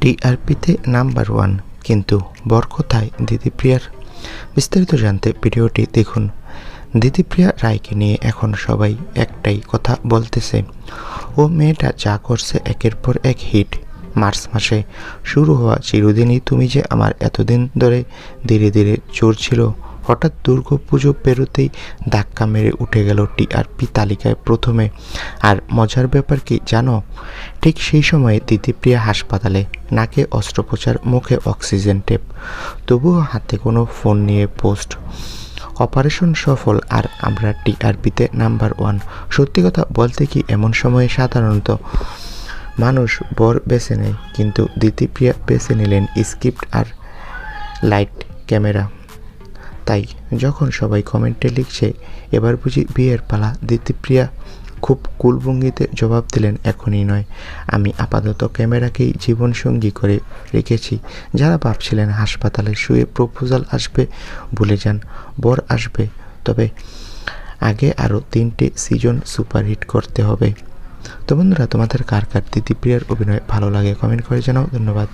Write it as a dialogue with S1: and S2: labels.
S1: টিআরপিতে number one, কিন্তু বর কোথায় দিদিপ্রিয়ার বিস্তারিত জানতে ভিডিওটি দেখুন। দিদিপ্রিয়া রায়কে নিয়ে এখন সবাই একটাই কথা বলতেছে, ও মেয়েটা যা করছে একের পর এক হিট। মার্চ মাসে শুরু হওয়া চিরদিনই তুমি যে আমার এতদিন ধরে ধীরে ধীরে চড়ছিল হঠাৎ দুর্গাপুজো পেরোতেই ধাক্কা মেরে উঠে গেল টিআরপি তালিকায় প্রথমে। আর মজার ব্যাপার কি জানো ঠিক সেই সময়ে দিদিপ্রিয়া হাসপাতালে নাকে অস্ত্রোপচার, মুখে অক্সিজেন টেপ। তবুও হাতে কোনো ফোন নিয়ে পোস্ট। অপারেশন সফল আর আমরা টিআরপিতে নাম্বার ওয়ান। সত্যি কথা বলতে কি এমন সময়ে সাধারণত মানুষ বর বেছে নেয়, কিন্তু দিতিপ্রিয়া বেছে নিলেন স্ক্রিপ্ট আর লাইট ক্যামেরা। তাই যখন সবাই কমেন্টে লিখছে, এবার বুঝি বিয়ের পালা দিতিপ্রিয়া খুব কুলভঙ্গিতে জবাব দিলেন, এখনই নয়। আমি আপাতত ক্যামেরাকেই জীবনসঙ্গী করে রেখেছি। যারা ভাবছিলেন হাসপাতালে শুয়ে প্রপোজাল আসবে ভুলে যান, বর আসবে। তবে আগে আরও তিনটে সিজন সুপারহিট করতে হবে। তো বন্ধুরা, তোমাদের কার কার দিদিপ্রিয়ার অভিনয় ভালো লাগে কমেন্ট করে জানাও। ধন্যবাদ।